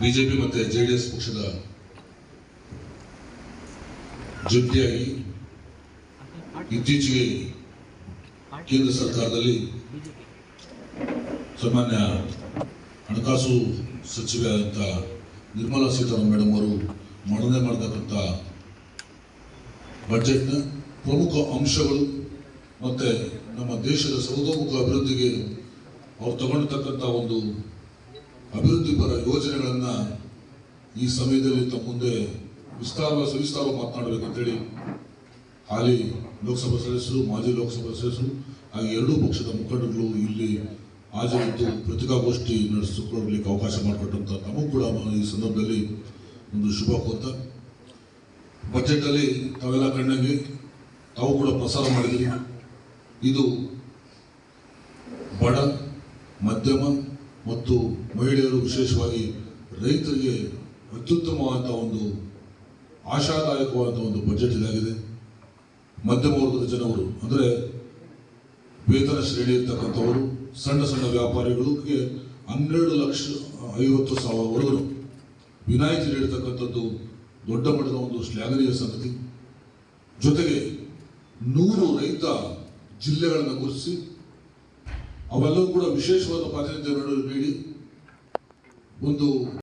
BJP ಮತ್ತೆ J D S ಪಕ್ಷದ ಜೊತೆಯಾಗಿ ಇತ್ತೀಚೆಗೆ ಕೇಂದ್ರ ಸರ್ಕಾರದಲ್ಲಿ ಸಾಮಾನ್ಯ ಹಣಕಾಸು ಸಚಿವೆ ನಿರ್ಮಲಾ ಸೀತಾರಾಮನ್ ಮೇಡಮ್ ಅವರು ಮಂಡನೆ ಮಾಡತಕ್ಕಂಥ ಬಜೆಟ್ನ ಪ್ರಮುಖ ಅಂಶಗಳು ಮತ್ತು ನಮ್ಮ ದೇಶದ ಸರ್ವತೋಮುಖ ಅಭಿವೃದ್ಧಿಗೆ ಅವರು ತಗೊಂಡಿರ್ತಕ್ಕಂಥ ಒಂದು ಅಭಿವೃದ್ಧಿ ಪರ ಯೋಜನೆಗಳನ್ನು ಈ ಸಮಯದಲ್ಲಿ ತಮ್ಮ ಮುಂದೆ ವಿಸ್ತಾರ, ಸವಿಸ್ತಾರ ಮಾತನಾಡಬೇಕಂತೇಳಿ ಹಾಲಿ ಲೋಕಸಭಾ ಸದಸ್ಯರು, ಮಾಜಿ ಲೋಕಸಭಾ ಸದಸ್ಯರು ಹಾಗೆ ಎರಡೂ ಪಕ್ಷದ ಮುಖಂಡರು ಇಲ್ಲಿ ಹಾಜರಿದ್ದು ಪತ್ರಿಕಾಗೋಷ್ಠಿ ನಡೆಸಿಕೊಳ್ಳಲಿಕ್ಕೆ ಅವಕಾಶ ಮಾಡಿಕೊಟ್ಟಂತ ನಮಗೂ ಕೂಡ ಈ ಸಂದರ್ಭದಲ್ಲಿ ಒಂದು ಶುಭ ಕೋರ್ತ. ಬಜೆಟಲ್ಲಿ ತಾವೆಲ್ಲ ಕಣ್ಣಿಗೆ, ತಾವು ಕೂಡ ಪ್ರಸಾರ ಮಾಡಿದ್ರಿ ಇದು ಬಡ, ಮಧ್ಯಮ ಮತ್ತು ಮಹಿಳೆಯರು ವಿಶೇಷವಾಗಿ ರೈತರಿಗೆ ಅತ್ಯುತ್ತಮವಾದ ಒಂದು ಆಶಾದಾಯಕವಾದ ಒಂದು ಬಜೆಟ್ ಇದಾಗಿದೆ. ಮಧ್ಯಮ ವರ್ಗದ ಜನರು, ಅಂದರೆ ವೇತನ ಶ್ರೇಣಿ ಇರ್ತಕ್ಕಂಥವರು, ಸಣ್ಣ ಸಣ್ಣ ವ್ಯಾಪಾರಿಗಳಿಗೆ ಹನ್ನೆರಡು ಲಕ್ಷ ಐವತ್ತು ಸಾವಿರವರೆಗೂ ವಿನಾಯಿತಿ ನೀಡತಕ್ಕಂಥದ್ದು ದೊಡ್ಡ ಮಟ್ಟದ ಒಂದು ಶ್ಲಾಘನೀಯ ಸಂಗತಿ. ಜೊತೆಗೆ ನೂರು ರೈತ ಜಿಲ್ಲೆಗಳನ್ನು ಗುರುತಿಸಿ ಅವೆಲ್ಲವೂ ಕೂಡ ವಿಶೇಷವಾದ ಪ್ರಾತಿನಿಧ್ಯ ನೀಡಿ ಒಂದು